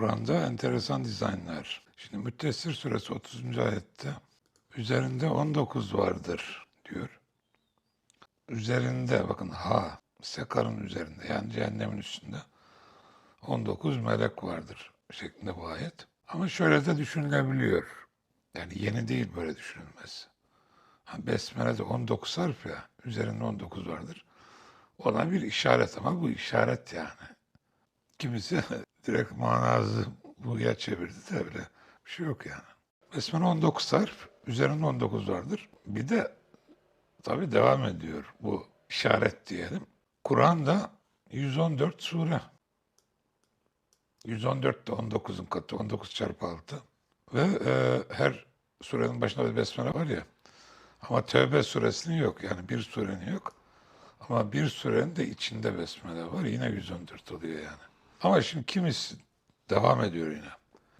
Kur'an'da enteresan dizaynlar. Şimdi Müttessir suresi 30. ayette üzerinde 19 vardır diyor. Üzerinde bakın ha sekarın üzerinde yani cehennemin üstünde 19 melek vardır şeklinde bu ayet. Ama şöyle de düşünülebiliyor. Yani yeni değil böyle düşünülmesi. Besmele'de 19 harf ya, üzerinde 19 vardır. Ona bir işaret ama bu işaret yani. Kimisi direkt manazı buya çevirdi öyle bir şey yok yani. Besmele 19 harf, üzerinde 19 vardır. Bir de tabi devam ediyor bu işaret diyelim. Kur'an'da 114 sure. 114 de 19'un katı, 19 çarpı 6. Ve e, her surenin başında bir besmele var ya. Ama Tevbe suresinin yok. Yani bir surenin yok. Ama bir surenin de içinde besmele var. Yine 114 oluyor yani. Ama şimdi kimisi devam ediyor yine.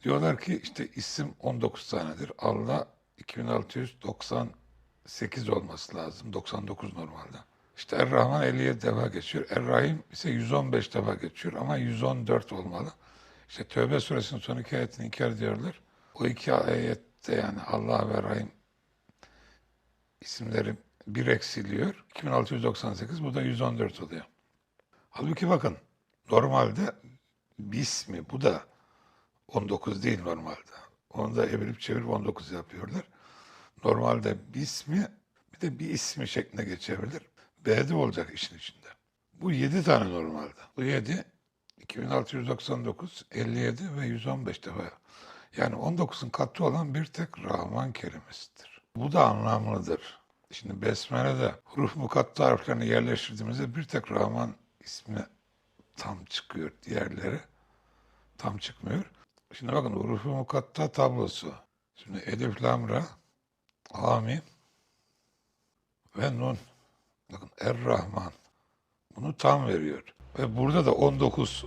Diyorlar ki işte isim 19 tanedir. Allah 2698 olması lazım. 99 normalde. İşte Er-Rahman 57 defa geçiyor. Er-Rahim ise 115 defa geçiyor ama 114 olmalı. İşte Tövbe suresinin son iki ayetini inkar ediyorlar. O iki ayette yani Allah ve Rahim isimleri bir eksiliyor. 2698 bu da 114 oluyor. Halbuki bakın normalde bismi bu da 19 değil normalde. Onu da evirip çevirip 19 yapıyorlar. Normalde bismi bir de bir ismi şeklinde geçebilir. B'de olacak işin içinde. Bu 7 tane normalde. Bu 7 2699, 57 ve 115 defa. Yani 19'un katı olan bir tek Rahman kelimesidir. Bu da anlamlıdır. Şimdi Besmele'de huruf mukatta harflerini yerleştirdiğimizde bir tek Rahman ismi tam çıkıyor. Diğerleri tam çıkmıyor. Şimdi bakın huruf mukatta tablosu. Şimdi Elif, Lam, Ra, Amin ve Nun. Bakın Er-Rahman. Bunu tam veriyor. Ve burada da 19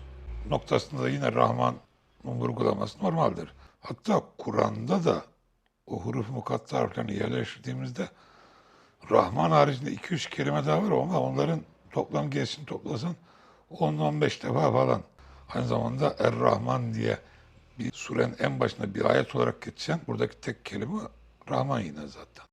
noktasında da yine Rahman vurgulaması normaldir. Hatta Kur'an'da da o huruf mukatta harflerini yerleştirdiğimizde Rahman haricinde 2-3 kelime daha var ama onların toplam gelsin toplasan 10-15 defa falan. Aynı zamanda Er-Rahman diye bir surenin en başında bir ayet olarak geçen buradaki tek kelime Rahman yine zaten.